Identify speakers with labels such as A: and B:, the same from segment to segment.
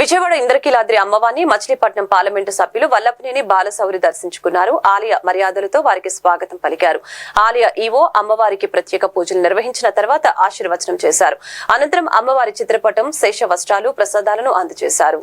A: విజయవాడ ఇంద్రకీలాద్రి అమ్మవారిని మచిలీపట్నం పార్లమెంటు సభ్యులు వల్లభనేని బాలసౌరి దర్శించుకున్నారు. ఆలయ మర్యాదలతో వారికి స్వాగతం పలికారు. ఆలయ ఈవో అమ్మవారికి ప్రత్యేక పూజలు నిర్వహించిన తర్వాత ఆశీర్వచనం చేశారు. అనంతరం అమ్మవారి చిత్రపటం శేష వస్త్రాలు ప్రసాదాలను అందజేశారు.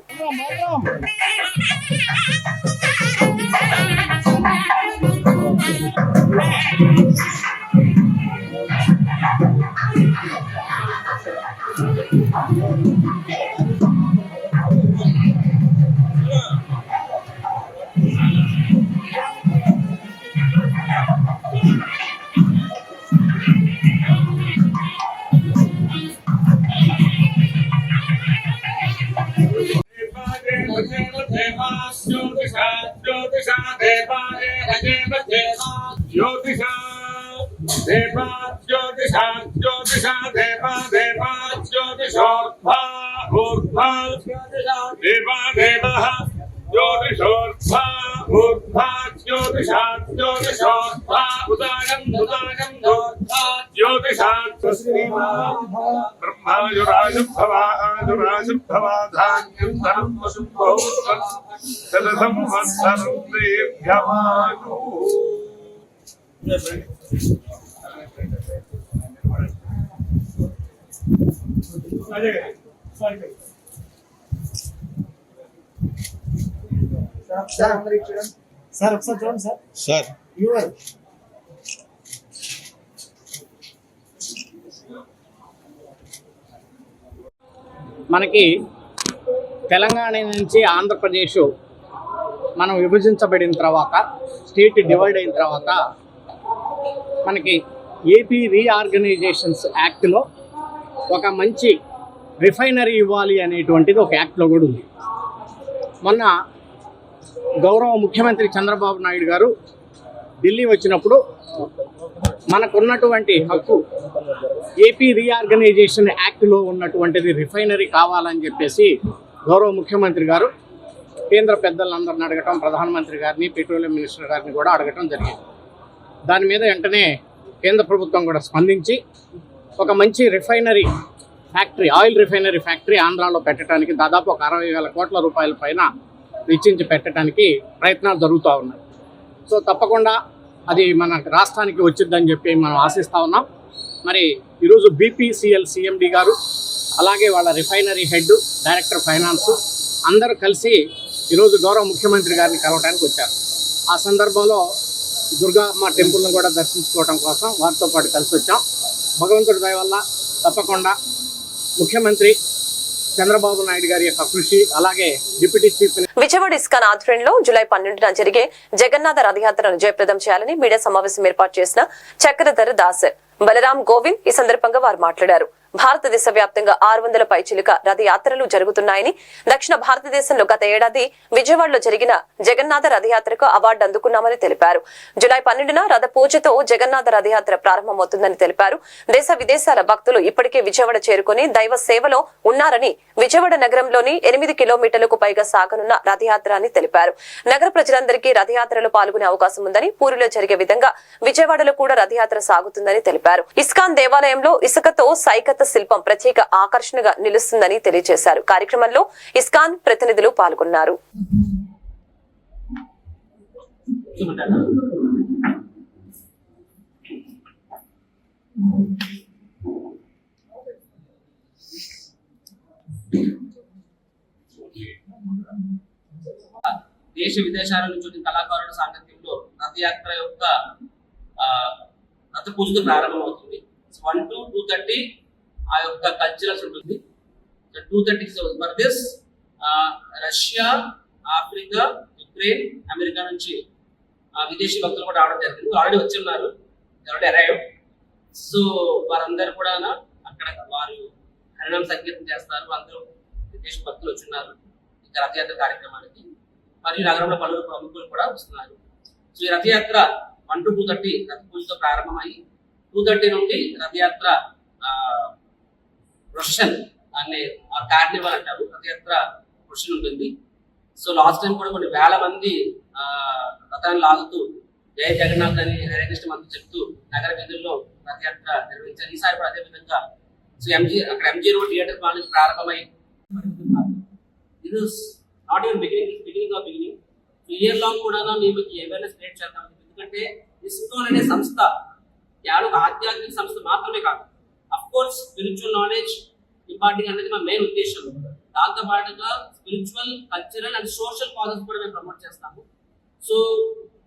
B: ज्योतिषा देवा ज्योतिषा ज्योतिषा देवा देवा ज्योतिषोर्धा ऊर्ध्वा देवा देवः ज्योतिषोर्ध्वा ऊर्ध्वा ज्योतिषा ज्योतिषोर्ध्वा उदागम् उदागम् ऊर्ध्वा ज्योतिषा ब्रह्मायुराजुभवाजुराजुभवा धान्यं धनं वसुभौ शतसंवत्सरं दीर्घमायुः
C: సార్ అందరికి చూడండి సార్ ఒకసారి చూడండి సార్.
D: సార్.
C: యువర్.
E: మనకి తెలంగాణ నుంచి ఆంధ్రప్రదేశ్ మనం విభజించబడిన తర్వాత స్టేట్ డివైడ్ అయిన తర్వాత మనకి ఏపీ రీఆర్గనైజేషన్స్ యాక్ట్లో ఒక మంచి రిఫైనరీ ఇవ్వాలి అనేటువంటిది ఒక యాక్ట్లో కూడా ఉంది. మొన్న గౌరవ ముఖ్యమంత్రి చంద్రబాబు నాయుడు గారు ఢిల్లీ వచ్చినప్పుడు మనకున్నటువంటి హక్కు ఏపీ రీఆర్గనైజేషన్ యాక్ట్లో ఉన్నటువంటిది రిఫైనరీ కావాలని చెప్పేసి గౌరవ ముఖ్యమంత్రి గారు కేంద్ర పెద్దలందరిని అడగటం ప్రధానమంత్రి గారిని పెట్రోలియం మినిస్టర్ గారిని కూడా అడగటం జరిగింది. దాని మీద వెంటనే కేంద్ర ప్రభుత్వం కూడా స్పందించి ఒక మంచి refinery factory oil refinery factory ఆంధ్రాలో పెట్టడానికి దాదాపు ఒక అరవై వేల కోట్ల రూపాయల పైన వెచ్చించి పెట్టడానికి ప్రయత్నాలు జరుగుతూ ఉన్నాయి. సో తప్పకుండా అది మన రాష్ట్రానికి వచ్చిందని చెప్పి మనం ఆశిస్తూ ఉన్నాం. మరి ఈరోజు బీపీసీఎల్ సిఎండి గారు అలాగే వాళ్ళ రిఫైనరీ హెడ్ డైరెక్టర్ ఫైనాన్స్ అందరూ కలిసి ఈరోజు గౌరవ ముఖ్యమంత్రి గారిని కలవడానికి వచ్చారు. ఆ సందర్భంలో దుర్గామ్మ టెంపుల్ను కూడా దర్శించుకోవడం కోసం వారితో పాటు కలిసి వచ్చాం. భగవంతుడి దయ వల్ల తప్పకుండా ముఖ్యమంత్రి చంద్రబాబు నాయుడు గారి యొక్క కృషి అలాగే డిప్యూటీ చీఫ్
A: విజయవాడ ఇస్కాన్ ఆధ్వర్యంలో జూలై పన్నెండున జరిగే జగన్నాథ రథయాత్రను జయప్రదం చేయాలని మీడియా సమావేశం ఏర్పాటు చేసిన చక్రధర్ దాస్. బలరాం గోవింద్ ఈ సందర్భంగా వారు మాట్లాడారు. భారతదేశ వ్యాప్తంగా ఆరు వందల పైచిలుక రథయాత్రలు జరుగుతున్నాయని దక్షిణ భారతదేశంలో గత ఏడాది విజయవాడలో జరిగిన జగన్నాథ రథయాత్రకు అవార్డు అందుకున్నామని తెలిపారు. జులై పన్నెండున రథ పూజతో జగన్నాథ రథయాత్ర ప్రారంభమవుతుందని తెలిపారు. దేశ విదేశాల భక్తులు ఇప్పటికే విజయవాడ చేరుకుని దైవ సేవలో ఉన్నారని విజయవాడ నగరంలోని ఎనిమిది కిలోమీటర్లకు పైగా సాగనున్న రథయాత్ర అని తెలిపారు. నగర ప్రజలందరికీ రథయాత్రలో పాల్గొనే అవకాశం ఉందని పూరిలో జరిగే విధంగా విజయవాడలో కూడా రథయాత్ర సాగుతుందని తెలిపారు. ఇస్కాన్ దేవాలయంలో ఇసుకతో సైకత శిల్పం ప్రత్యేక ఆకర్షణగా నిలుస్తుందని తెలియజేశారు. కార్యక్రమంలో ఇస్కాన్ ప్రతినిధులు పాల్గొన్నారు.
F: దేశ విదేశాల నుంచి కళాకారుల సాంగత్యంలో రథయాత్ర యొక్క రథ పూజతో ప్రారంభమవుతుంది. వన్ టు టూ థర్టీ ఆ యొక్క కల్చరల్స్ ఉంటుంది. Two thirty for this Russia Africa Ukraine America నుంచి విదేశీ భక్తులు కూడా రావడం జరిగింది. ఆల్రెడీ వచ్చి ఉన్నారు. ఆల్రెడీ అరైవ్ సో వారందరూ కూడా అక్కడ వారు హరినామ సంగీతం చేస్తారు. అందరూ విదేశీ భక్తులు వచ్చిన్నారు ఉన్నారు. ఇంకా రథయాత్ర కార్యక్రమానికి. మరియు నగరంలో పలువురు ప్రముఖులు కూడా వస్తున్నారు. సో ఈ Rathayatra one to two thirty రథ పూజతో ప్రారంభమై టూ థర్టీ నుండి రథయాత్ర రొషన్ అనే ఆ కార్నివల్ అంటారు. రథయాత్ర రొషన్ ఉంటుంది. సో లాస్ట్ టైం కూడా కొన్ని వేల మంది రథాన్ని లాగుతూ జయ జగన్నాథ్ అని హరే కృష్ణ మంత్రి చెప్తూ నగర వీధుల్లో రథయాత్ర నిర్వహించారు. ఈసారి కూడా అదేవిధంగా సో ఎంజీ అక్కడ ఎంజీ రోడ్ థియేటర్ కాలేజ్ ప్రారంభమై ఇది not even beginning beginning of beginning year long కూడా మేము అవేర్నెస్ క్రియేట్ చేద్దాం. ఎందుకంటే ఇస్కోన్ అనే సంస్థ కేవలం ఆధ్యాత్మిక సంస్థ మాత్రమే కాదు. కోర్స్ స్పిరిచువల్ నాలెడ్జ్ ఇంపార్టింగ్ అనేది మా మెయిన్ ఉద్దేశం. దాంతో పాటుగా spiritual cultural and social causes కూడా మేము ప్రమోట్ చేస్తాము. సో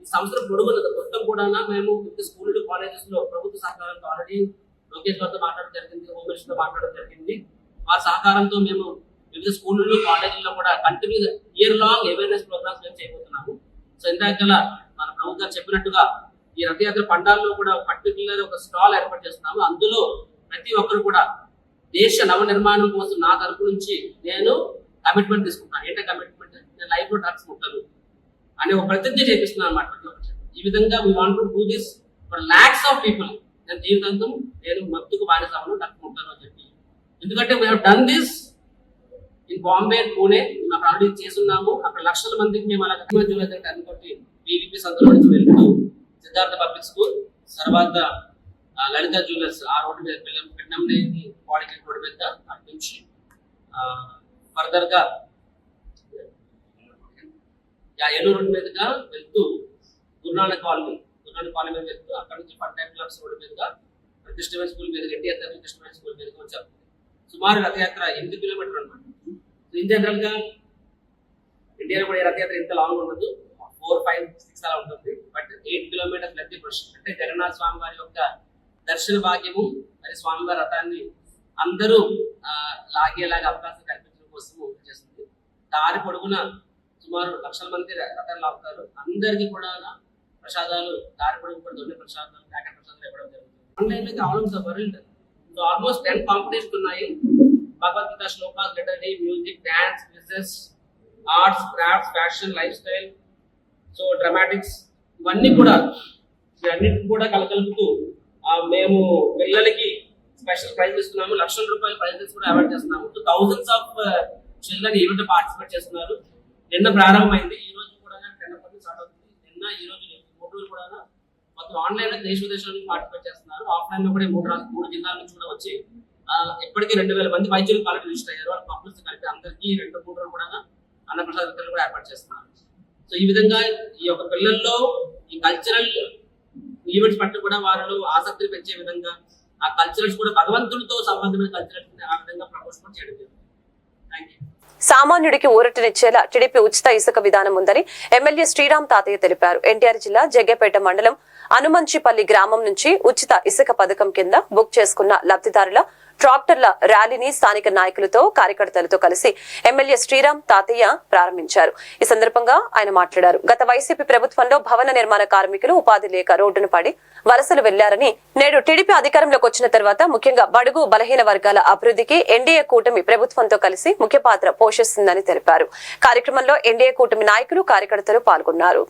F: ఈ సంవత్సరం పొడుగున మొత్తం కూడా మేము వివిధ స్కూళ్ళు కాలేజెస్లో ప్రభుత్వ సహకారంతో ఆల్రెడీ లోకేష్ గారితో మాట్లాడడం జరిగింది హోమ్ మినిస్టర్తో మాట్లాడడం జరిగింది. ఆ సహకారంతో మేము వివిధ స్కూళ్ళు కాలేజీల్లో కూడా continue year long awareness programmes మేము చేయబోతున్నాము. సో ఇందాక మన ప్రభుత్వం చెప్పినట్టుగా ఈ రథయాత్ర పండాల్లో కూడా పర్టికులర్ ఒక స్టాల్ ఏర్పాటు చేస్తున్నాము. అందులో ప్రతి ఒక్కరు కూడా దేశ నవ నిర్మాణం కోసం నా తరపు నుంచి నేను కమిట్మెంట్ తీసుకుంటాను ఏంటంటే కమిట్మెంట్ నేను లైఫ్లో డ్రగ్స్ ఉంటాను అనే ఒక ప్రతిజ్ఞ చేపిస్తున్నాను అనమాట ఈ విధంగా we want to do this for lakhs of people నేను జీవితాంతం నేను మత్తుకు బానిసను డ్రగ్స్ ఉంటాను అని చెప్పి. ఎందుకంటే we had this in Bombay Pune మేము అక్కడ ఆల్రెడీ చేస్తున్నాము. అక్కడ లక్షల మందికి మేము అలా అనుకోటి బీవీపీ సందులో నుంచి వెళ్తూ సిద్ధార్థ పబ్లిక్ స్కూల్ తర్వాత లలిత జ్యువెలర్స్ ఆ రోడ్డు మీద పిల్లం పిన్నంనేని పాలిటెక్ రోడ్డు మీద అటు నుంచి ఫర్దర్గా యా ఏలూరు రోడ్డు మీదుగా వెళ్తూ గురునానక్ కాలనీ గురునానక్ కాలనీ మీద వెళ్తూ అక్కడ నుంచి ఫన్ క్లబ్స్ రోడ్డు మీదుగా కృష్ణమైన స్కూల్ మీద ఎన్టీఆర్ గారి కృష్ణమైన స్కూల్ మీద వచ్చాం. సుమారు రథయాత్ర ఎనిమిది కిలోమీటర్లు అనమాట ఇన్ జనరల్గా ఇండియాలో కూడా రథయాత్ర ఎంత లాంగ్ ఉండదు. ఫోర్ ఫైవ్ సిక్స్ అలా ఉంటుంది. బట్ ఎయిట్ కిలోమీటర్స్ ప్రతి ప్రశ్న. అంటే జగన్నాథ్ స్వామి వారి యొక్క దర్శన భాగ్యము మరి స్వామివారి రథాన్ని అందరూ లాగేలాగా అవకాశం కల్పించడం కోసం చేస్తుంది. దారి పొడుగున సుమారు లక్షల మంది రథాలు లాగుతారు. అందరికీ కూడా ప్రసాదాలు దారి పొడుగు కూడా దొంగ ప్రసాదాలు ప్యాకెట్ ప్రసాదాలు ఇవ్వడం జరుగుతుంది. ఆన్లైన్ అయితే all so almost ten competition ఉన్నాయి. భగవద్గీత శ్లోకాలు literary music dance business arts crafts fashion lifestyle. So dramatics ఇవన్నీ కూడా ఇవన్నిటిని కూడా కలకలుపుతూ మేము పిల్లలకి స్పెషల్ ప్రైజ్ ఇస్తున్నాము. లక్షల రూపాయల ప్రైజెస్ కూడా అవార్డ్ చేస్తున్నాము. Two thousands of children event participate చేస్తున్నారు. నిన్న ప్రారంభమైంది. ఈ రోజు కూడా టెన్ నుంచి స్టార్ట్ అవుతుంది. నిన్న ఈ రోజు మూడు రోజులు కూడా మొత్తం ఆన్లైన్లో దేశ విదేశాల నుంచి పార్టిసిపేట్ చేస్తున్నారు. ఆఫ్లైన్లో కూడా మూడు రోజులు మూడు జిల్లాల నుంచి కూడా వచ్చి ఇప్పటికీ రెండు వేల మంది వైద్యులు కాలేజ్ రిజిస్టర్ అయ్యారు. వాళ్ళ పబ్లిక్స్ కలిపి అందరికీ రెండు మూడు రోజులు కూడా అన్నప్రసాద కూడా ఏర్పాటు చేస్తున్నారు. సో ఈ విధంగా ఈ యొక్క పిల్లల్లో ఈ కల్చరల్ ఈవెంట్స్ పట్ల కూడా వారిలో ఆసక్తిని పెంచే విధంగా ఆ కల్చరల్స్ కూడా భగవంతుడితో సంబంధమైన కల్చరల్స్ ఆ విధంగా ప్రమోషన్ కూడా చేయడం జరుగుతుంది. థ్యాంక్ యూ
A: సామాన్యుడికి ఊరటనిచ్చేలా టీడీపీ ఉచిత ఇసుక విధానం ఉందని ఎమ్మెల్యే శ్రీరామ్ తాతయ్య తెలిపారు. ఎన్టీఆర్ జిల్లా జగ్గపేట మండలం అనుమంచిపల్లి గ్రామం నుంచి ఉచిత ఇసుక పథకం కింద బుక్ చేసుకున్న లబ్ధిదారుల ట్రాక్టర్ల ర్యాలీని స్థానిక నాయకులతో కార్యకర్తలతో కలిసి ఎమ్మెల్యే శ్రీరామ్ తాతయ్య ప్రారంభించారు. ఈ సందర్భంగా ఆయన మాట్లాడారు. గత వైసీపీ ప్రభుత్వంలో భవన నిర్మాణ కార్మికులు ఉపాధి లేక రోడ్డున పడి వలసలు వెళ్ళారని నేడు టీడీపీ అధికారంలోకి వచ్చిన తర్వాత ముఖ్యంగా బడుగు బలహీన వర్గాల అభివృద్ధికి ఎన్డీఏ కూటమి ప్రభుత్వంతో కలిసి ముఖ్య పాత్ర పోషిస్తుందని తెలిపారు. కార్యక్రమంలో ఎన్డీఏ కూటమి నాయకులు కార్యకర్తలు పాల్గొన్నారు.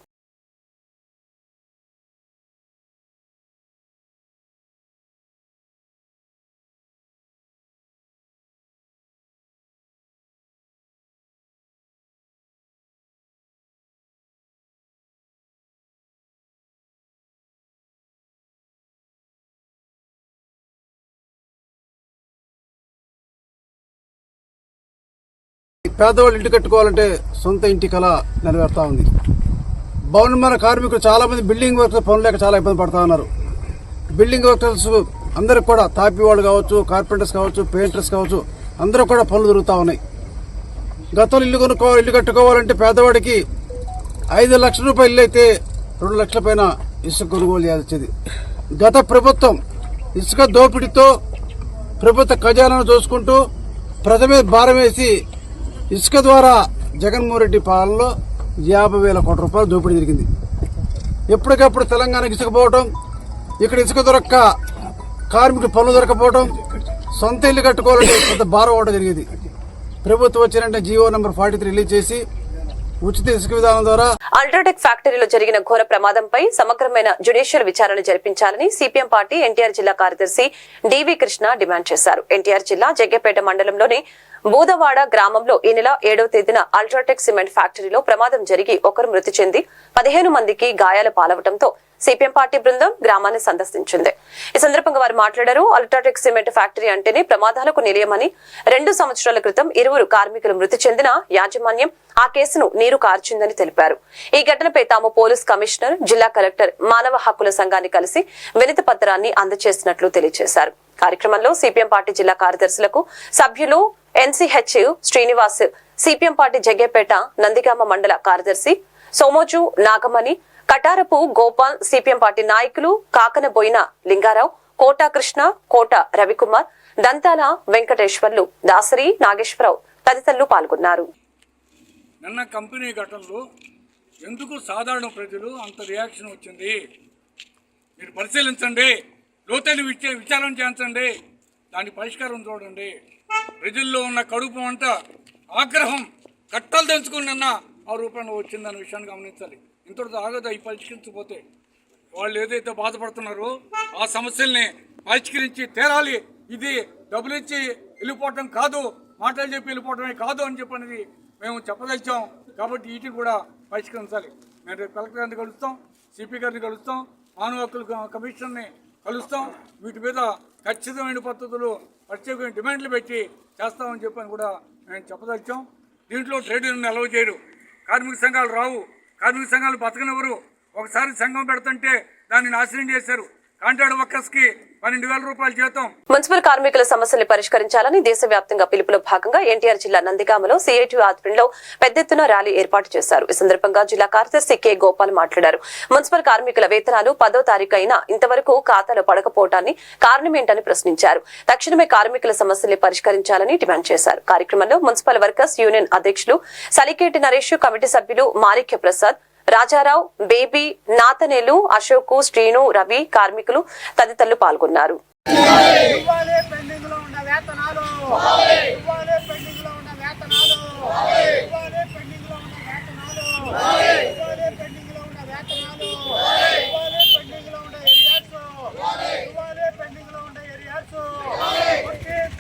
D: పేదవాళ్ళు ఇంటి కట్టుకోవాలంటే సొంత ఇంటి కళ నెరవేరుతా ఉంది. భవనమైన కార్మికులు చాలామంది బిల్డింగ్ వర్కర్స్ పనులు లేక చాలా ఇబ్బంది పడుతూ ఉన్నారు. బిల్డింగ్ వర్కర్స్ అందరికి కూడా తాపి వాళ్ళు కావచ్చు కార్పెంటర్స్ కావచ్చు పెయింటర్స్ కావచ్చు అందరూ కూడా పనులు దొరుకుతూ ఉన్నాయి. గతంలో ఇల్లు కొనుక్కోవాలి ఇల్లు కట్టుకోవాలంటే పేదవాడికి ఐదు లక్షల రూపాయలు ఇల్లు అయితే రెండు లక్షల పైన ఇసుక కొనుగోలు చేయాల్సింది. గత ప్రభుత్వం ఇసుక దోపిడీతో ప్రభుత్వ ఖజానాను చూసుకుంటూ ప్రజమే మీద భారం వేసి ఇసుక ద్వారా జగన్మోహన్ రెడ్డి పాలనలో యాభై వేల కోట్ల రూపాయలు దోపిడీ జరిగింది. ఎప్పటికప్పుడు తెలంగాణకు ఇసుక పోవటం ఇక్కడ ఇసుక దొరక్క కార్మికులు పనులు దొరకపోవటం సొంత ఇల్లు కట్టుకోవాలంటే పెద్ద భారం అవడం జరిగేది. ప్రభుత్వం వచ్చినంటే Jio number forty three release చేసి ఉచిత ఇసుక విధానం ద్వారా
A: అల్ట్రాటెక్ ఫ్యాక్టరీలో జరిగిన ఘోర ప్రమాదంపై సమగ్రమైన జ్యుడిషియల్ విచారణ జరిపించాలని సిపిఎం పార్టీ ఎన్టీఆర్ జిల్లా కార్యదర్శి డివి కృష్ణ డిమాండ్ చేశారు. ఎన్టీఆర్ జిల్లా జగ్గపేట మండలంలోని బూదవాడ గ్రామంలో ఈ నెల ఏడవ తేదీన అల్ట్రాటెక్ సిమెంట్ ఫ్యాక్టరీలో ప్రమాదం జరిగి ఒకరు మృతి చెంది పదిహేను మందికి గాయాలు పాలవటంతో సిపిఎం పార్టీ బృందం గ్రామాన్ని సందర్శించింది. ఈ సందర్భంగా వారు మాట్లాడారు అల్ట్రాటెక్ సిమెంట్ ఫ్యాక్టరీ అంటేనే ప్రమాదాలకు నిలయమని రెండు సంవత్సరాల క్రితం ఇరువురు కార్మికులు మృతి చెందిన యాజమాన్యం ఆ కేసును నీరు కార్చిందని తెలిపారు. ఈ ఘటనపై తాము పోలీస్ కమిషనర్ జిల్లా కలెక్టర్ మానవ హక్కుల సంఘాన్ని కలిసి వినతి పత్రాన్ని అందజేసినట్లు తెలియజేశారు. కార్యక్రమంలో సిపిఎం పార్టీ జిల్లా కార్యదర్శులకు సభ్యులు NCH Srinivas CPM party Jaggepeta Nandigama మండల కార్యదర్శి సోమోజు నాగమణి కటారపు గోపాల్ సిపిఎం పార్టీ నాయకులు కాకనబోయిన లింగారావు కోటా కృష్ణ కోట రవికుమార్ దంతాల వెంకటేశ్వర్లు దాసరి నాగేశ్వరరావు తదితరులు పాల్గొన్నారు.
G: నిన్న కంపెనీ ఘటనలో ఎందుకు సాధారణ ప్రజలు అంత రియాక్షన్ వచ్చింది? మీరు పరిశీలించండి లోతైన విచారం చేయించండి దాని పరిష్కారం చూడండి. ప్రజల్లో ఉన్న కడుపు అంట ఆగ్రహం కట్టలు తెంచుకున్న ఆ రూపంలో వచ్చిందన్న విషయాన్ని గమనించాలి. ఇంతటితో ఆగదు అవి పరిష్కరించకపోతే? వాళ్ళు ఏదైతే బాధపడుతున్నారో ఆ సమస్యల్ని పరిష్కరించి తీరాలి ఇది డబ్బులు ఇచ్చి వెళ్ళిపోవటం కాదు మాటలు చెప్పి వెళ్ళిపోవటమే కాదు అని చెప్పనేది మేము చెప్పదలిచాం. కాబట్టి వీటిని కూడా పరిష్కరించాలి. మేము రేపు కలెక్టర్ గారిని కలుస్తాం సిపి గారిని కలుస్తాం మానవ హక్కుల కమిషన్ని కలుస్తాం. వీటి మీద ఖచ్చితమైన పద్ధతులు ప్రత్యేకమైన డిమాండ్లు పెట్టి చేస్తామని చెప్పని కూడా మేము చెప్పదలిచాం. దీంట్లో ట్రేడ్ యూనియన్ అలవ్ చేయరు. కార్మిక సంఘాలు రావు. కార్మిక సంఘాలు బతకనివ్వరు. ఒకసారి సంఘం పెడుతుంటే దాన్ని నాశనం చేశారు కాంట్రాక్ట్ వర్కర్స్కి పన్నెండు వేల రూపాయల జీతం.
A: మున్సిపల్ కార్మికుల సమస్యలు పరిష్కరించాలని దేశవ్యాప్తంగా పిలుపులో భాగంగా ఎన్టీఆర్ జిల్లా నందిగామలో సిఐటి ఆధ్వర్యంలో పెద్ద ఎత్తున ర్యాలీ ఏర్పాటు చేశారు. ఈ సందర్భంగా జిల్లా కార్యదర్శి కె గోపాల్ మాట్లాడారు. మున్సిపల్ కార్మికుల వేతనాలు పదో తారీఖు అయినా ఇంతవరకు ఖాతాలో పడకపోవటాన్ని కారణమేంటని ప్రశ్నించారు. తక్షణమే కార్మికుల సమస్యల్ని పరిష్కరించాలని డిమాండ్ చేశారు. కార్యక్రమంలో మున్సిపల్ వర్కర్స్ యూనియన్ అధ్యక్షులు సలికేటి నరేష్ కమిటీ సభ్యులు మాణిక్య ప్రసాద్ రాజారావు బేబీ నాతనేలు అశోక్ శ్రీను రవి కార్మికులు తదితరులు పాల్గొన్నారు.
H: ఇవ్వాలి పెండింగ్లో ఉన్న వేతనాలు. ఇవ్వాలి పెండింగ్లో ఉన్న వేతనాలు ఇవ్వాలి పెండింగ్లో ఉన్న వేతనాలు ఇవ్వాలి పెండింగ్లో ఉన్న వేతనాలు ఇవ్వాలి పెండింగ్లో ఉన్న ఏరియాస్ ఇవ్వాలి పెండింగ్లో ఉన్న ఏరియాస్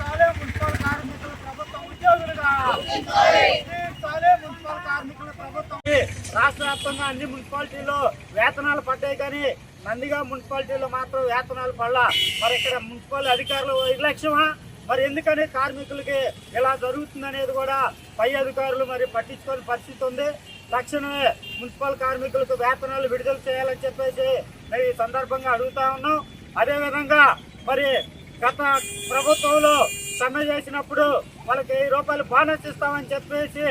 H: తాలే మున్సిపల్ కార్మికుల ప్రభుత్వం ఉద్యోగులుగా తాలే మున్సిపల్ కార్మికుల ప్రభుత్వం రాష్ట్ర వ్యాప్తంగా అన్ని మున్సిపాలిటీల్లో వేతనాలు పడ్డాయి కానీ నందిగా మున్సిపాలిటీలో మాత్రం వేతనాలు పడలా. మరి ఇక్కడ మున్సిపల్ అధికారులు నిర్లక్ష్యమా? మరి ఎందుకని కార్మికులకి ఇలా జరుగుతుందనేది కూడా పై అధికారులు మరి పట్టించుకోని పరిస్థితి ఉంది. తక్షణమే మున్సిపల్ కార్మికులకు వేతనాలు విడుదల చేయాలని చెప్పేసి మేము ఈ సందర్భంగా అడుగుతా ఉన్నాం. అదేవిధంగా మరి గత ప్రభుత్వంలో సమ్మె చేసినప్పుడు వాళ్ళకి వెయ్యి రూపాయలు బోనస్ ఇస్తామని చెప్పేసి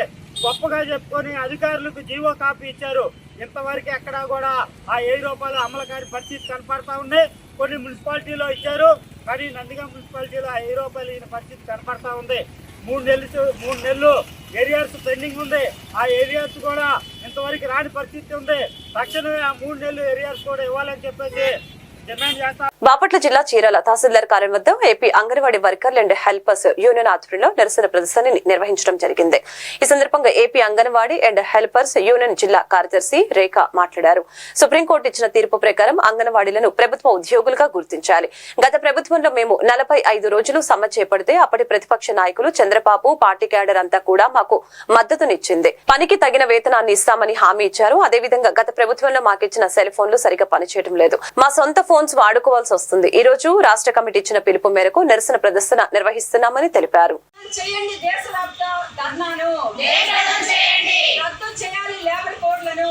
H: గొప్పగా చెప్పుకొని అధికారులకు జీవో కాపీ ఇచ్చారు. ఇంతవరకు ఎక్కడా కూడా ఆ ఏడు రూపాయలు అమలు కాని పరిస్థితి కనపడతా ఉంది. కొన్ని మున్సిపాలిటీలో ఇచ్చారు. కానీ నందిగా మున్సిపాలిటీలో ఆ ఏడు రూపాయలు ఈయన పరిస్థితి కనపడతా ఉంది. మూడు నెలలు మూడు నెలలు ఏరియాస్ పెండింగ్ ఉంది. ఆ ఏరియాస్ కూడా ఇంతవరకు రాని పరిస్థితి ఉంది. తక్షణమే ఆ మూడు నెలలు ఏరియాస్ కూడా ఇవ్వాలని చెప్పేసి డిమాండ్ చేస్తా
A: బాపట్ల జిల్లా చీరాల తహసీల్దార్ కార్యం వద్ద ఏపీ అంగన్వాడీ వర్కర్లు అండ్ హెల్పర్స్ యూనియన్ ఆధ్వర్యంలో నిరసన ప్రదర్శనని నిర్వహించడం జరిగింది. ఈ సందర్భంగా AP Anganwadi and helpers union జిల్లా కార్యదర్శి రేఖ మాట్లాడారు. సుప్రీంకోర్టు ఇచ్చిన తీర్పు ప్రకారం అంగన్వాడీలను ప్రభుత్వ ఉద్యోగులుగా గుర్తించాలి. గత ప్రభుత్వంలో మేము నలభై ఐదు రోజులు సమ్మె చేపడితే అప్పటి ప్రతిపక్ష నాయకులు చంద్రబాబు పార్టీ క్యాడర్ అంతా కూడా మాకు మద్దతునిచ్చింది. పనికి తగిన వేతనాన్ని ఇస్తామని హామీ ఇచ్చారు. అదేవిధంగా గత ప్రభుత్వంలో మాకిచ్చిన సెల్ ఫోన్లు సరిగా పనిచేయడం లేదు. మా సొంత ఫోన్స్ వాడుకోవాల్సి వస్తుంది. ఈ రోజు రాష్ట్ర కమిటీ ఇచ్చిన పిలుపు మేరకు నిరసన ప్రదర్శన నిర్వహిస్తున్నామని తెలిపారు.
I: చేయండి దేశవ్యాప్త ధర్నాను. రద్దు చేయాలి లేబర్ కోడ్లను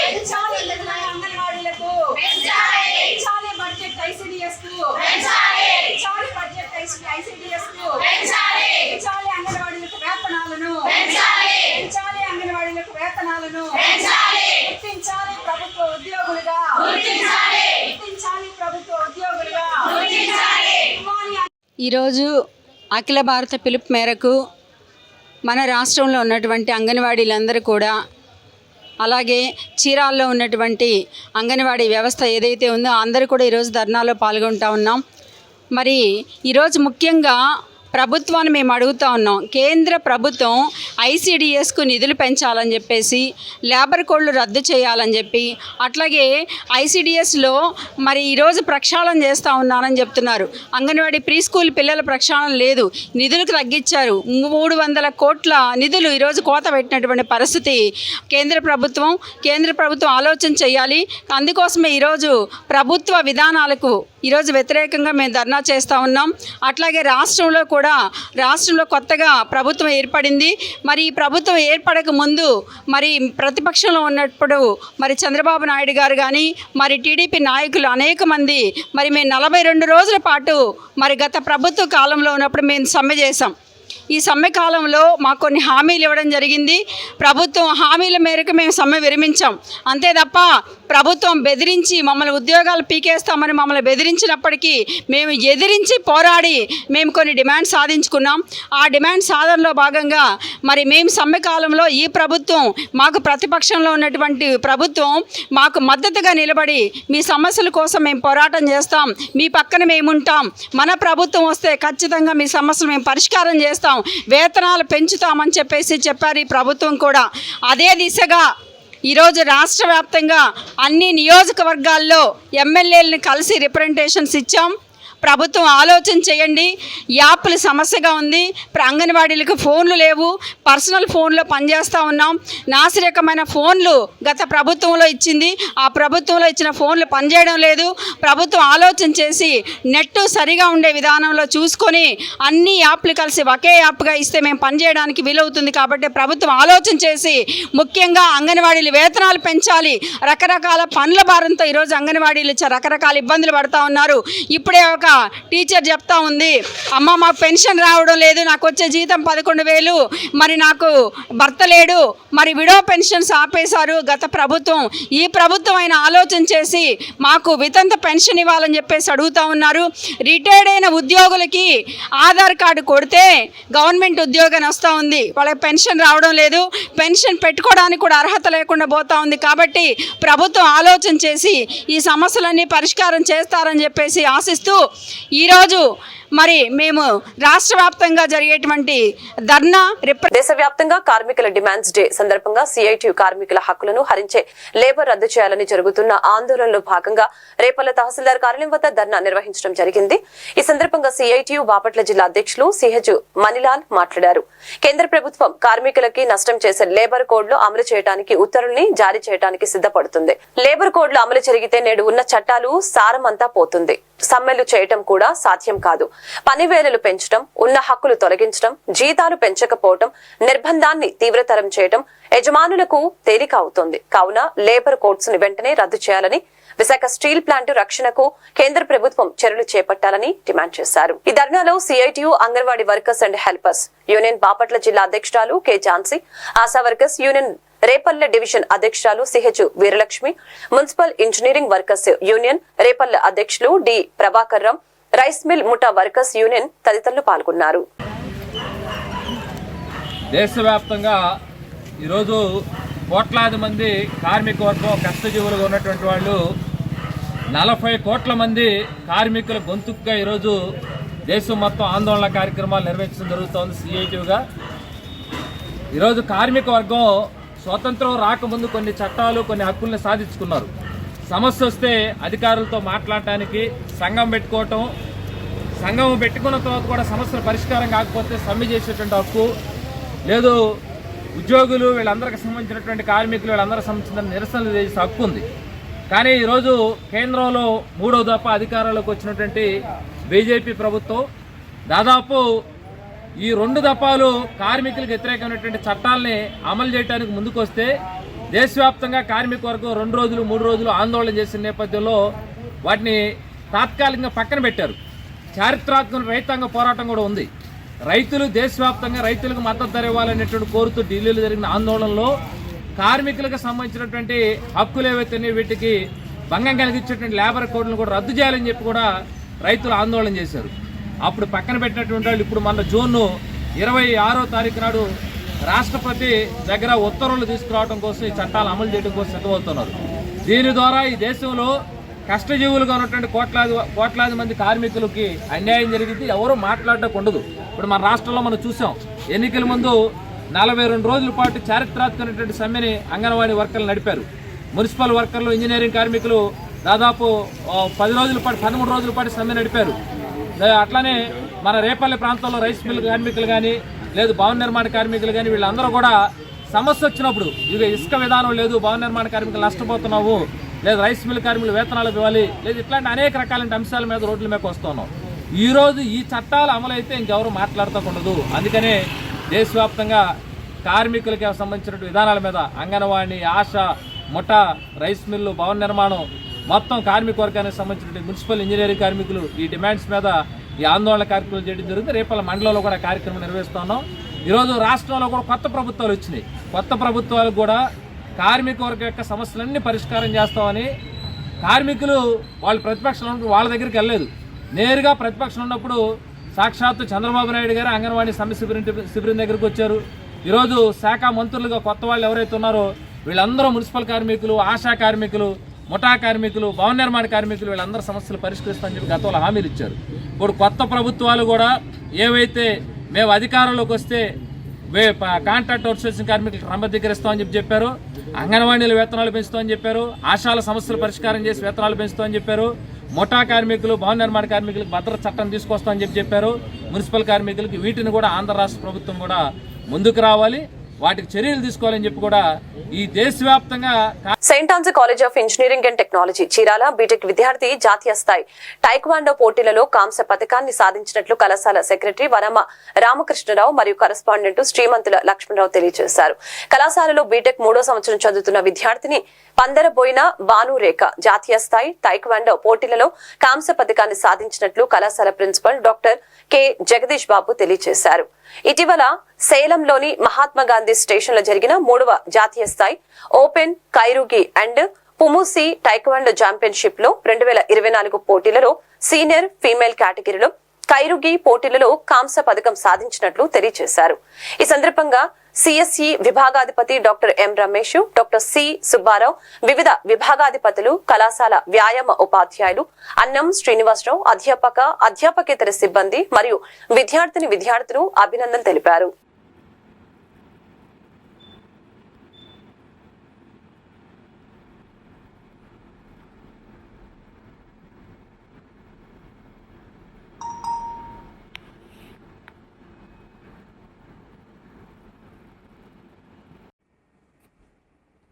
I: పెంచాలి నిధులను అంగన్వాడీలకు పెంచాలి బడ్జెట్ ఐసిడిఎస్కు పెంచాలి బడ్జెట్ ఐసిడిఎస్కు పెంచాలి అంగన్వాడీలకు వేతనాలను పెంచాలి అంగన్వాడీలకు వేతనాలను గుర్తించాలి ప్రభుత్వ ఉద్యోగులుగా గుర్తించాలి ప్రభుత్వ ఉద్యోగులుగా ఇవ్వాలి
J: ఈరోజు అఖిల భారత పిలుపు మేరకు మన రాష్ట్రంలో ఉన్నటువంటి అంగన్వాడీలందరూ కూడా అలాగే చీరాల్లో ఉన్నటువంటి అంగన్వాడీ వ్యవస్థ ఏదైతే ఉందో అందరూ కూడా ఈరోజు ధర్నాలో పాల్గొంటా ఉన్నాం. మరి ఈరోజు ముఖ్యంగా
I: ప్రభుత్వాన్ని మేము అడుగుతా ఉన్నాం కేంద్ర ప్రభుత్వం ఐసీడిఎస్కు నిధులు పెంచాలని చెప్పేసి లేబర్ కోడ్లు రద్దు చేయాలని చెప్పి అట్లాగే ఐసీడిఎస్లో మరి ఈరోజు ప్రక్షాళన చేస్తూ ఉన్నానని చెప్తున్నారు. అంగన్వాడీ ప్రీ స్కూల్ పిల్లల ప్రక్షాళన లేదు నిధులకు తగ్గించారు. మూడు వందల కోట్ల నిధులు ఈరోజు కోత పెట్టినటువంటి పరిస్థితి కేంద్ర ప్రభుత్వం కేంద్ర ప్రభుత్వం ఆలోచన చేయాలి. అందుకోసమే ఈరోజు ప్రభుత్వ విధానాలకు ఈరోజు వ్యతిరేకంగా మేము ధర్నా చేస్తూ ఉన్నాం. అట్లాగే రాష్ట్రంలో కూడా రాష్ట్రంలో కొత్తగా ప్రభుత్వం ఏర్పడింది. మరి ఈ ప్రభుత్వం ఏర్పడక ముందు మరి ప్రతిపక్షంలో ఉన్నప్పుడు మరి చంద్రబాబు నాయుడు గారు కానీ మరి టీడీపీ నాయకులు అనేక మంది మరి మేము నలభై రెండు రోజుల పాటు మరి గత ప్రభుత్వ కాలంలో ఉన్నప్పుడు మేము సమ్మె చేసాం ఈ సమ్మె కాలంలో మాకు కొన్ని హామీలు ఇవ్వడం జరిగింది. ప్రభుత్వం హామీల మేరకు మేము సమ్మె విరమించాం. అంతే తప్ప ప్రభుత్వం బెదిరించి మమ్మల్ని ఉద్యోగాలు పీకేస్తామని మమ్మల్ని బెదిరించినప్పటికీ మేము ఎదిరించి పోరాడి మేము కొన్ని డిమాండ్ సాధించుకున్నాం. ఆ డిమాండ్ సాధనలో భాగంగా మరి మేము సమ్మె కాలంలో ఈ ప్రభుత్వం మాకు ప్రతిపక్షంలో ఉన్నటువంటి ప్రభుత్వం మాకు మద్దతుగా నిలబడి మీ సమస్యల కోసం మేము పోరాటం చేస్తాం. మీ పక్కన మేము ఉంటాం మన ప్రభుత్వం వస్తే ఖచ్చితంగా మీ సమస్యలు మేము పరిష్కారం చేస్తాం. వేతనాలు పెంచుతామని చెప్పేసి చెప్పారు ఈ ప్రభుత్వం కూడా. అదే దిశగా ఈరోజు రాష్ట్ర వ్యాప్తంగా అన్ని నియోజకవర్గాల్లో ఎమ్మెల్యేలను కలిసి రిప్రజెంటేషన్స్ ఇచ్చాం. ప్రభుత్వం ఆలోచన చేయండి. యాప్ల సమస్యగా ఉంది. అంగన్వాడీలకు ఫోన్లు లేవు. పర్సనల్ ఫోన్లో పనిచేస్తూ ఉన్నాం. నాసిరకమైన ఫోన్లు గత ప్రభుత్వంలో ఇచ్చింది. ఆ ప్రభుత్వంలో ఇచ్చిన ఫోన్లు పనిచేయడం లేదు. ప్రభుత్వం ఆలోచన చేసి నెట్ సరిగా ఉండే విధానంలో చూసుకొని అన్ని యాప్లు కలిసి ఒకే యాప్గా ఇస్తే మేము పనిచేయడానికి వీలవుతుంది కాబట్టి ప్రభుత్వం ఆలోచన చేసి ముఖ్యంగా అంగన్వాడీలు వేతనాలు పెంచాలి. రకరకాల పనుల భారంతో ఈరోజు అంగన్వాడీలు రకరకాల ఇబ్బందులు పడుతూ ఉన్నారు. ఇప్పుడే ఒక టీచర్ చెప్తా ఉంది. అమ్మ మాకు పెన్షన్ రావడం లేదు నాకు వచ్చే జీతం పదకొండు వేలు. మరి నాకు భర్త లేడు. మరి విడో పెన్షన్స్ ఆపేశారు గత ప్రభుత్వం. ఈ ప్రభుత్వం అయిన ఆలోచన చేసి మాకు వితంత పెన్షన్ ఇవ్వాలని చెప్పేసి అడుగుతా ఉన్నారు. రిటైర్డ్ అయిన ఉద్యోగులకి ఆధార్ కార్డు కొడితే గవర్నమెంట్ ఉద్యోగం వస్తూ ఉంది. వాళ్ళకి పెన్షన్ రావడం లేదు. పెన్షన్ పెట్టుకోవడానికి కూడా అర్హత లేకుండా పోతా ఉంది. కాబట్టి ప్రభుత్వం ఆలోచన చేసి ఈ సమస్యలన్నీ పరిష్కారం చేస్తారని చెప్పేసి ఆశిస్తూ ఈరోజు మరి మేము రాష్ట్ర వ్యాప్తంగా జరిగేటువంటి ధర్నా
A: దేశవ్యాప్తంగా కార్మికుల డిమాండ్స్ డే సందర్భంగా సిఐటియు కార్మికుల హక్కులను హరించే లేబర్ రద్దు చేయాలని జరుగుతున్న ఆందోళనలో భాగంగా రేపల్ల తహసీల్దార్ కార్యాలయం వద్ద ధర్నా నిర్వహించడం జరిగింది. ఈ సందర్భంగా సిఐటియు బాపట్ల జిల్లా అధ్యక్షులు సిహెచ్ మణిలాల్ మాట్లాడారు. కేంద్ర ప్రభుత్వం కార్మికులకి నష్టం చేసే లేబర్ కోడ్లో అమలు చేయడానికి ఉత్తర్వుల్ని జారీ చేయడానికి సిద్ధపడుతుంది. లేబర్ కోడ్లో అమలు జరిగితే నేడు ఉన్న చట్టాలు సారమంతా పోతుంది. సమ్మెలు చేయటం కూడా సాధ్యం కాదు. పనివేళలు పెంచడం ఉన్న హక్కులు తొలగించడం జీతాలు పెంచకపోవటం నిర్బంధాన్ని తీవ్రతరం చేయటం యజమానులకు తేలిక అవుతుంది. కావున లేబర్ కోర్ట్స్ని వెంటనే రద్దు చేయాలని విశాఖ స్టీల్ ప్లాంట్ రక్షణకు కేంద్ర ప్రభుత్వం చర్యలు చేపట్టాలని డిమాండ్ చేశారు. ఈ ధర్నాలో CITU Anganwadi workers and helpers union Bapatla జిల్లా అధ్యక్షురాలు K Jhansi Asha workers union Repalle division అధ్యక్షురాలు CH Veeralakshmi municipal engineering workers union Repalle అధ్యక్షులు D Prabhakar Ram rice mill ముఠా వర్కర్స్ యూనియన్ తదితరులు పాల్గొన్నారు.
K: దేశవ్యాప్తంగా ఈరోజు కోట్లాది మంది కార్మిక వర్గం కష్టజీవులుగా ఉన్నటువంటి వాళ్ళు నలభై కోట్ల మంది కార్మికుల గొంతుకుగా ఈరోజు దేశం మొత్తం ఆందోళన కార్యక్రమాలు నిర్వహించడం జరుగుతోంది సిఐటిగా ఈరోజు కార్మిక వర్గం స్వతంత్రం రాకముందు కొన్ని చట్టాలు కొన్ని హక్కుల్ని సాధించుకున్నారు. సమస్య వస్తే అధికారులతో మాట్లాడటానికి సంఘం పెట్టుకోవటం సంఘం పెట్టుకున్న తర్వాత కూడా సమస్యల పరిష్కారం కాకపోతే సమ్మె చేసేటువంటి హక్కు లేదు ఉద్యోగులు వీళ్ళందరికీ సంబంధించినటువంటి కార్మికులు వీళ్ళందరికీ సంబంధించిన నిరసనలు చేసే హక్కు ఉంది. కానీ ఈరోజు కేంద్రంలో మూడో దఫ అధికారంలోకి వచ్చినటువంటి బీజేపీ ప్రభుత్వం దాదాపు ఈ రెండు దఫాలు కార్మికులకు వ్యతిరేకమైనటువంటి చట్టాలని అమలు చేయడానికి ముందుకొస్తే దేశవ్యాప్తంగా కార్మిక వర్గం రెండు రోజులు మూడు రోజులు ఆందోళన చేసిన నేపథ్యంలో వాటిని తాత్కాలికంగా పక్కన పెట్టారు. చారిత్రాత్మక రైతాంగ పోరాటం కూడా ఉంది. రైతులు దేశవ్యాప్తంగా రైతులకు మద్దతు ధర ఇవ్వాలనేటువంటి కోరుతూ ఢిల్లీలో జరిగిన ఆందోళనలో కార్మికులకు సంబంధించినటువంటి హక్కులు ఏవైతే వీటికి భంగం కలిగించేటువంటి లేబర్ కోడ్లను కూడా రద్దు చేయాలని చెప్పి కూడా రైతులు ఆందోళన చేశారు. అప్పుడు పక్కన పెట్టినటువంటి వాళ్ళు ఇప్పుడు మన జూన్ ఇరవై ఆరో తారీఖు నాడు రాష్ట్రపతి దగ్గర ఉత్తర్వులు తీసుకురావడం కోసం ఈ చట్టాలు అమలు చేయడం కోసం సిద్ధమవుతున్నారు. దీని ద్వారా ఈ దేశంలో కష్టజీవులుగా ఉన్నటువంటి కోట్లాది కోట్లాది మంది కార్మికులకి అన్యాయం జరిగింది. ఎవరు మాట్లాడటం ఉండదు. ఇప్పుడు మన రాష్ట్రంలో మనం చూసాం ఎన్నికల ముందు నలభై రెండు రోజుల పాటు చారిత్రాత్మకమైనటువంటి సమ్మెని అంగన్వాడీ వర్కర్లు నడిపారు. మున్సిపల్ వర్కర్లు ఇంజనీరింగ్ కార్మికులు దాదాపు పది రోజుల పాటు పదమూడు రోజుల పాటు సమ్మె నడిపారు. అట్లానే మన రేపల్లి ప్రాంతంలో రైస్ మిల్ కార్మికులు కానీ లేదు భవన నిర్మాణ కార్మికులు కానీ వీళ్ళందరూ కూడా సమస్య వచ్చినప్పుడు ఇక ఇసుక విధానం లేదు భవన నిర్మాణ కార్మికులు నష్టపోతున్నావు లేదు రైస్ మిల్ కార్మికులు వేతనాలు ఇవ్వాలి లేదు ఇట్లాంటి అనేక రకాలైన అంశాల మీద రోడ్ల మీద వస్తున్నాం. ఈ ఈ చట్టాలు అమలైతే ఇంకెవరు మాట్లాడతకుండదు అందుకనే దేశవ్యాప్తంగా కార్మికులకి సంబంధించిన విధానాల మీద అంగన్వాడీ ఆశ ముఠ రైస్ మిల్లు భవన నిర్మాణం మొత్తం కార్మిక వర్గానికి సంబంధించిన మున్సిపల్ ఇంజనీరింగ్ కార్మికులు ఈ డిమాండ్స్ మీద ఈ ఆందోళన కార్యక్రమం చేయడం జరుగుతుంది. రేపల మండలంలో కూడా కార్యక్రమం నిర్వహిస్తున్నాం ఈరోజు రాష్ట్రంలో కూడా కొత్త ప్రభుత్వాలు వచ్చినాయి. కొత్త ప్రభుత్వాలు కూడా కార్మిక వర్గం యొక్క సమస్యలన్నీ పరిష్కారం చేస్తామని కార్మికులు వాళ్ళు ప్రతిపక్షంలో ఉన్నప్పుడు వాళ్ళ దగ్గరికి వెళ్ళలేదు. నేరుగా ప్రతిపక్షం ఉన్నప్పుడు సాక్షాత్తు చంద్రబాబు నాయుడు గారు అంగన్వాడీ సమ్మె శిబిరం శిబిరం దగ్గరికి వచ్చారు. ఈరోజు శాఖ మంత్రులుగా కొత్త వాళ్ళు ఎవరైతే ఉన్నారో వీళ్ళందరూ మున్సిపల్ కార్మికులు ఆశా కార్మికులు ముఠా కార్మికులు భవన నిర్మాణ కార్మికులు వీళ్ళందరూ సమస్యలు పరిష్కరిస్తామని చెప్పి గతంలో హామీలు ఇచ్చారు. ఇప్పుడు కొత్త ప్రభుత్వాలు కూడా ఏవైతే మేము అధికారంలోకి వస్తే వే కాంట్రాక్ట్ అవుట్సోర్సింగ్ కార్మికులకు క్రమబద్ధీకరిస్తామని చెప్పి చెప్పారు. అంగన్వాడీల వేతనాలు పెంచుతామని చెప్పారు. ఆశాల సమస్యలు పరిష్కారం చేసి వేతనాలు పెంచుతామని చెప్పారు. ముఠా కార్మికులు భవన నిర్మాణ కార్మికులకు భద్రత చట్టం తీసుకొస్తామని చెప్పి చెప్పారు. మున్సిపల్ కార్మికులకి వీటిని కూడా ఆంధ్ర రాష్ట్ర ప్రభుత్వం కూడా ముందుకు రావాలి. వాటికి చర్యలు తీసుకోవాలని చెప్పి కూడా ఈ దేశవ్యాప్తంగా
A: Saint Ann's college of engineering and technology Chirala B Tech విద్యార్థి జాతీయ స్థాయి టైక్వాండో పోటీలలో కాంస్య పథకాన్ని సాధించినట్లు కళాశాల సెక్రటరీ వనమ రామకృష్ణరావు మరియు కరస్పాండెంట్ శ్రీమంతుల లక్ష్మణరావు తెలియజేశారు. కళాశాలలో బీటెక్ మూడో సంవత్సరం చదువుతున్న విద్యార్థిని పందరబోయిన భానురేఖ జాతీయ స్థాయి టైక్వాండో పోటీలలో కాంస్య పథకాన్ని సాధించినట్లు కళాశాల principal doctor K. Jagadish Babu తెలియజేశారు. ఇటీవల సేలంలోని మహాత్మా గాంధీ స్టేషన్లో జరిగిన మూడవ జాతీయ స్థాయి ఓపెన్ కైరుగి అండ్ పుముసి టైక్వాండో ఛాంపియన్షిప్లో రెండు వేల ఇరవై నాలుగు పోటీలలో సీనియర్ ఫీమేల్ కేటగిరీలో కైరుగి పోటీలలో కాంస్య పథకం సాధించినట్లు తెలియజేశారు. ఈ సందర్భంగా CSE విభాగాధిపతి doctor M Ramesh doctor C Subbarao వివిధ విభాగాధిపతులు కళాశాల వ్యాయామ ఉపాధ్యాయులు అన్నం శ్రీనివాసరావు అధ్యాపక అధ్యాపకేతర సిబ్బంది మరియు విద్యార్థిని విద్యార్థులు అభినందన తెలిపారు.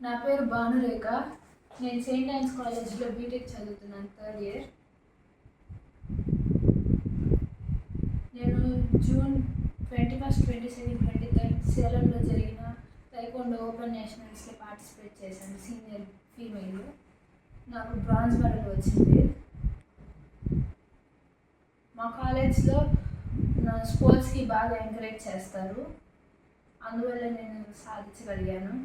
L: నా పేరు భానురేఖ. నేను సెయింట్ ఆన్స్ కాలేజ్లో బీటెక్ చదువుతున్నాను థర్డ్ ఇయర్. నేను June twenty first twenty seven twenty third సేలంలో జరిగిన తైకొండ ఓపెన్ నేషనల్స్కి పార్టిసిపేట్ చేశాను సీనియర్ ఫీమేల్. నాకు బ్రాంజ్ మెడల్ వచ్చింది. మా కాలేజ్లో నా స్పోర్ట్స్కి బాగా ఎంకరేజ్ చేస్తారు. అందువల్ల నేను సాధించగలిగాను.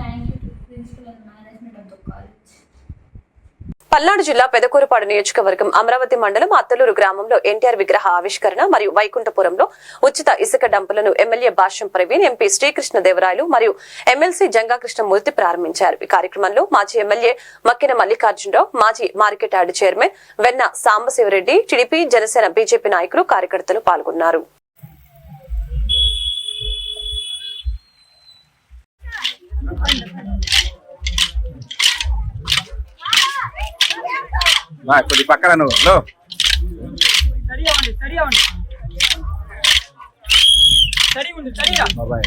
L: Thank you to principal and management of the college
A: Palnadu జిల్లా పెదకూరుపాడు నియోజకవర్గం అమరావతి మండలం అత్తలూరు గ్రామంలో ఎన్టీఆర్ విగ్రహ ఆవిష్కరణ మరియు వైకుంఠపురంలో ఉచిత ఇసుక డంపులను ఎమ్మెల్యే భాష్యం ప్రవీణ్ ఎంపీ శ్రీకృష్ణదేవరాయలు మరియు ఎమ్మెల్సీ జంగా కృష్ణమూర్తి ప్రారంభించారు. ఈ కార్యక్రమంలో మాజీ ఎమ్మెల్యే మక్కిన మల్లికార్జునరావు మాజీ మార్కెట్ యార్డ్ చైర్మన్ వెన్న సాంబశివరెడ్డి టీడీపీ జనసేన బీజేపీ నాయకులు కార్యకర్తలు పాల్గొన్నారు.
B: కొద్ది పక్కన నువ్వు లో. బాబాయ్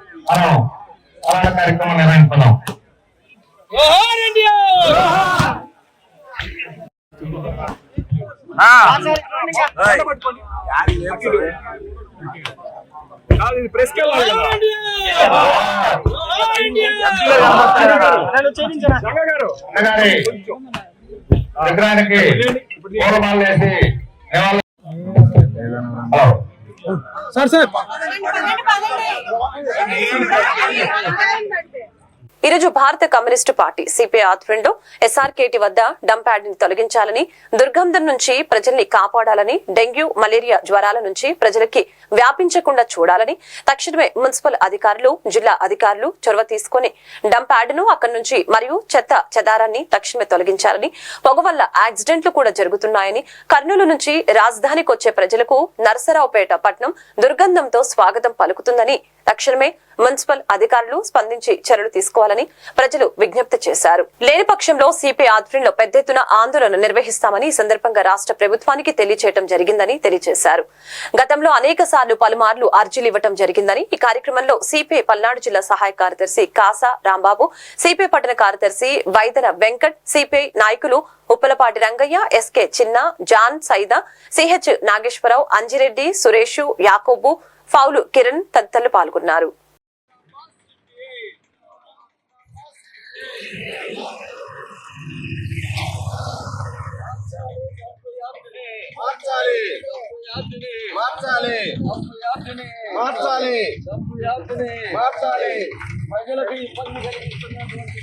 B: మనం అలాంటి కార్యక్రమం నిర్వహించుకున్నాం అన్నగారి విగ్రహానికి పూలమాలలు వేసి నివాళులు- హలో.
A: ఈ రోజు భారత కమ్యూనిస్టు పార్టీ సిపిఐ ఆధ్వర్యంలో ఎస్ఆర్కేటి వద్ద డంప్యాడ్ని తొలగించాలని దుర్గంధం నుంచి ప్రజల్ని కాపాడాలని డెంగ్యూ మలేరియా జ్వరాల నుంచి ప్రజలకి వ్యాపించకుండా చూడాలని తక్షణమే మున్సిపల్ అధికారులు జిల్లా అధికారులు చొరవ తీసుకుని డంప్యాడ్ను అక్కడి నుంచి మరియు చెత్త చెదారాన్ని తక్షణమే తొలగించాలని పొగ వల్ల యాక్సిడెంట్లు కూడా జరుగుతున్నాయని కర్నూలు నుంచి రాజధానికి వచ్చే ప్రజలకు నరసరావుపేట పట్నం దుర్గంధంతో స్వాగతం పలుకుతుందని తక్షణమే మున్సిపల్ అధికారులు స్పందించి చర్యలు తీసుకోవాలని ప్రజలు విజ్ఞప్తి చేశారు. లేని పక్షంలో సిపిఐ ఆధ్వర్యంలో పెద్ద ఎత్తున ఆందోళన నిర్వహిస్తామని ఈ సందర్భంగా రాష్ట్ర ప్రభుత్వానికి తెలియచేయడం జరిగిందని తెలియజేశారు గతంలో అనేక సార్లు పలుమార్లు అర్జీలు ఇవ్వటం జరిగిందని ఈ కార్యక్రమంలో సిపిఐ పల్నాడు జిల్లా సహాయ కార్యదర్శి కాసా రాంబాబు సిపిఐ పట్టణ కార్యదర్శి వైదన వెంకట్ సిపిఐ నాయకులు Uppalapati Rangaiah SK Chinna John Saida CH Nageswararao Anjireddy Suresh Yakobu Paul Kiran తదితరులు పాల్గొన్నారు.
C: మార్చాలి. మార్చాలి. మార్చాలి. మార్చాలి. ప్రజలకు ఇబ్బంది కలిగిస్తున్నటువంటి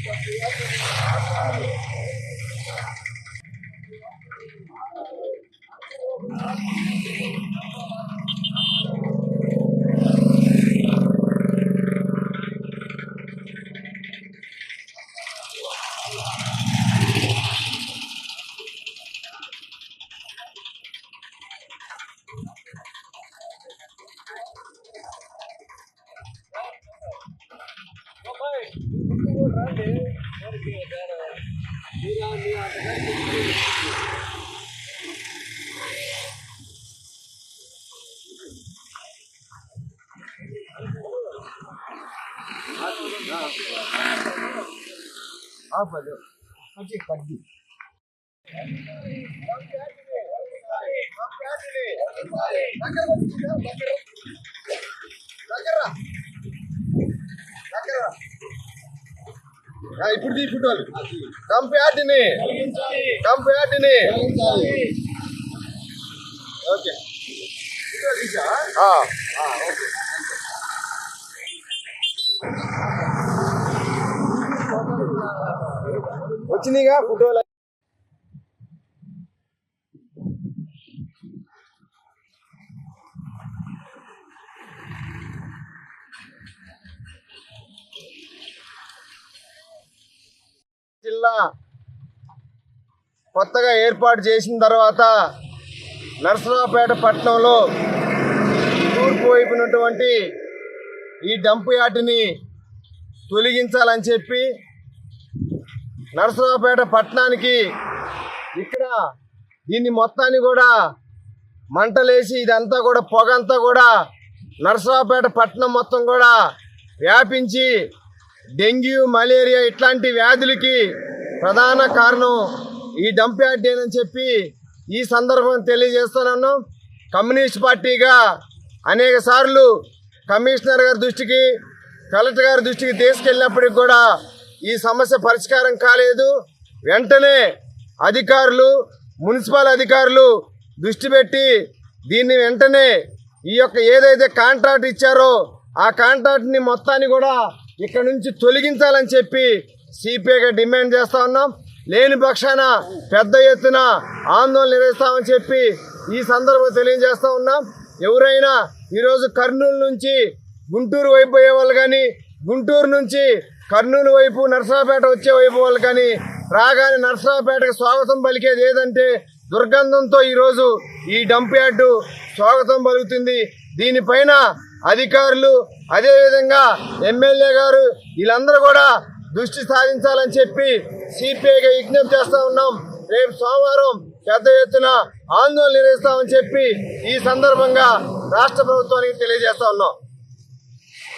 C: ఇప్పుడు తీ ఫోటోలు కంపేటిని కంపేటిని ఓకే ఆ, ఓకే ఓకే. వచ్చినాయిగా ఫోటోలు జిల్లా కొత్తగా ఏర్పాటు చేసిన తర్వాత నరసరావుపేట పట్టణంలో తూర్పు వైపునటువంటి ఈ డంప్ యార్డ్ని తొలగించాలని చెప్పి నరసరావుపేట పట్టణానికి ఇక్కడ దీన్ని మొత్తాన్ని కూడా మంటలేసి ఇదంతా కూడా పొగంతా కూడా నరసరావుపేట పట్టణం మొత్తం కూడా వ్యాపించి డెంగ్యూ మలేరియా ఇట్లాంటి వ్యాధులకి ప్రధాన కారణం ఈ డంప్యార్డే అని చెప్పి ఈ సందర్భం తెలియజేస్తున్నాను. కమ్యూనిస్ట్ పార్టీగా అనేక సార్లు కమిషనర్ గారి దృష్టికి కలెక్టర్ గారి దృష్టికి తీసుకెళ్ళినప్పటికి కూడా ఈ సమస్య పరిష్కారం కాలేదు. వెంటనే అధికారులు మున్సిపల్ అధికారులు దృష్టి పెట్టి దీన్ని వెంటనే ఈ యొక్క ఏదైతే కాంట్రాక్ట్ ఇచ్చారో ఆ కాంట్రాక్ట్ని మొత్తాన్ని కూడా ఇక్కడ నుంచి తొలగించాలని చెప్పి సిపిఐగా డిమాండ్ చేస్తూ ఉన్నాం. లేని పక్షాన పెద్ద ఎత్తున ఆందోళన నిర్వహిస్తామని చెప్పి ఈ సందర్భంగా తెలియజేస్తూ ఉన్నాం. ఎవరైనా ఈరోజు కర్నూలు నుంచి గుంటూరు వైపు పోయే వాళ్ళు కానీ గుంటూరు నుంచి కర్నూలు వైపు నరసరావుపేట వచ్చే వైపు వాళ్ళు కానీ రాగానే నరసరావుపేటకు స్వాగతం పలికేది ఏదంటే దుర్గంధంతో ఈరోజు ఈ డంప్ యార్డు స్వాగతం పలుకుతుంది. దీనిపైన అధికారులు అదేవిధంగా ఎమ్మెల్యే గారు వీళ్ళందరూ కూడా దృష్టి సాధించాలని చెప్పి సిపిఐగా విజ్ఞప్తి చేస్తా ఉన్నాం. రేపు సోమవారం పెద్ద ఎత్తున ఆందోళన నిర్వహిస్తామని చెప్పి ఈ సందర్భంగా రాష్ట్ర ప్రభుత్వానికి తెలియజేస్తా ఉన్నాం.